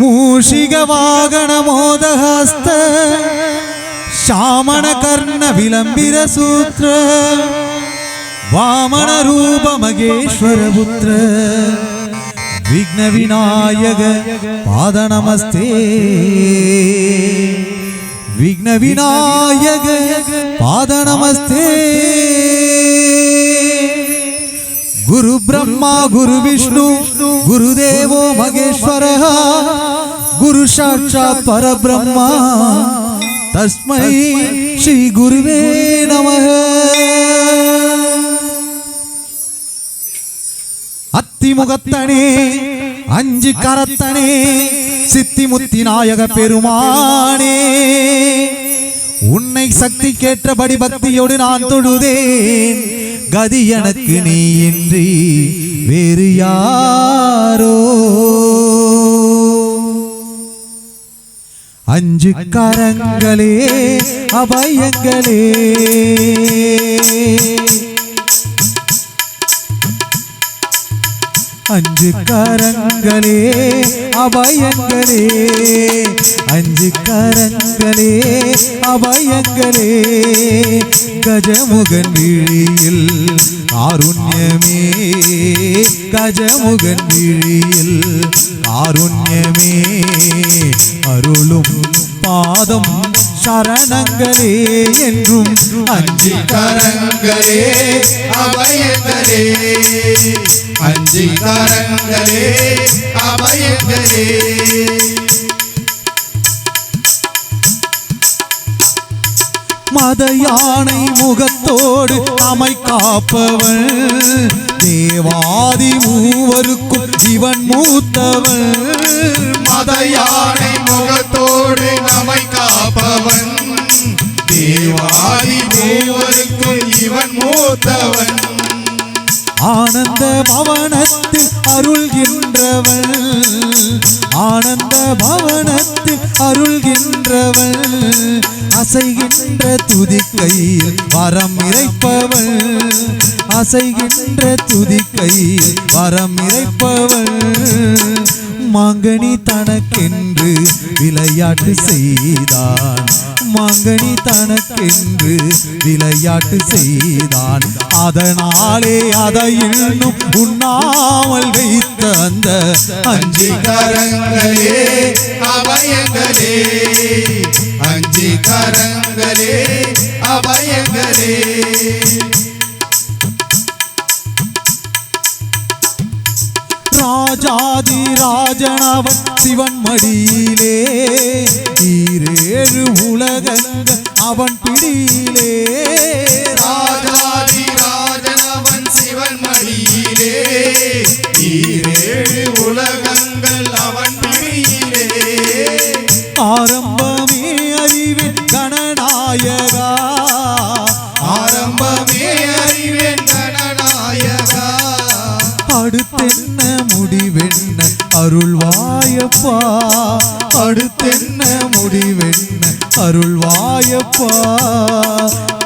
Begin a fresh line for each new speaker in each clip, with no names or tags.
मूषिकवागणमोदहस्त शामणकर्णविलम्बिरसूत्र वामणरूपमगेश्वरपुत्र विघ्नविनायक पादनमस्ते विघ्नविनायक पादनमस्ते गुरुब्रह्मा गुरुविष्णु गुरुदेवो महेश्वरः గురు సాక్షా பரபிரம்மா. తస్మై ஸ்ரீ குருவே నమ அத்திமுகத்தனே அஞ்சு கரத்தனே சித்திமுத்தி நாயக பெருமானே. உன்னை சக்தி கேட்டபடி பக்தியோடு நான் தொழுதேன். கதி எனக்கு நீ இன்றி வேறு யார் அஞ்சு கரங்களே அபயங்களே. அஞ்சு கரங்களே அபயங்களே. அஞ்சு கரங்களே அபயங்களே. கஜமுகன் விழியில் காருண்யமே. கஜமுகன் விழியில் காருண்யமே. அருளும் பாதம் சரணங்களே என்றும் அஞ்சு
கரங்களே அபயங்களே அஞ்சு கரங்களே அபயங்களே
மத யானை முகத்தோடு அமை காப்பவன் தேவாதி மூவருக்கும் இவன் மூத்தவன்
மத யானை முகத்தோடு நம்மை காப்பவன். தேவாதி தேவருக்கு இவன் மூத்தவன்.
ஆனந்த பவனத்தில் அருள்கின்றவள். ஆனந்த பவனத்தில் அருள்கின்றவள். அசைகின்ற துதிக்கையில் வரம் இறைப்பவள். அசைகின்ற துதிக்கையில் வரம் இறைப்பவள். மாங்கனி தனக்கென்று விளையாட்டு செய்தான். மாங்கனி தனக்கென்று விளையாட்டு செய்தான். அதனாலே அதை இன்னும் உண்ணாமல் வைத்த அந்த
அஞ்சு கரங்களே அபயங்களே. அஞ்சு கரங்களே அபயங்களே.
ராஜாதி ராஜனவன் சிவன் மடியிலே. ஈரேழு உலகங்கள் அவன் பிடியிலே.
ராஜாதி ராஜனவன் சிவன் மடியிலே. ஈரேழு உலகங்கள் அவன் பிடியிலே.
ஆரம்பமே அறிவின்
கணன வாயப்பா
அடுத்தென்ன முடிவென்ன? அருள்வாயப்பா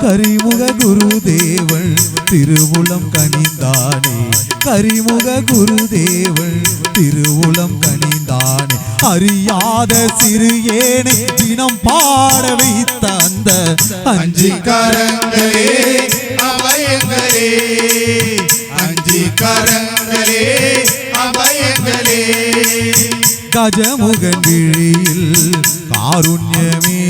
கரிமுக குருதேவன் திருவுளம் கனிந்தானே. கரிமுக குருதேவன் திருவுளம் கனிந்தானே. அறியாத சிறு ஏனை தினம் பாட வைத்த அந்த
அஞ்சு
அஞ்சு
கரங்களே
கஜமுகன் விழியில் காருண்யமே.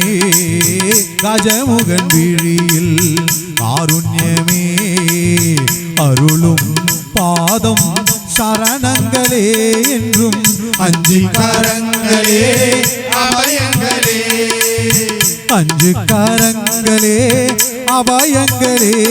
கஜமுகன் விழியில் காருண்யமே. அருளும் பாதம் சரணங்களே என்றும் அஞ்சு
கரங்களே அபயங்களே.
அஞ்சு கரங்களே அபயங்களே.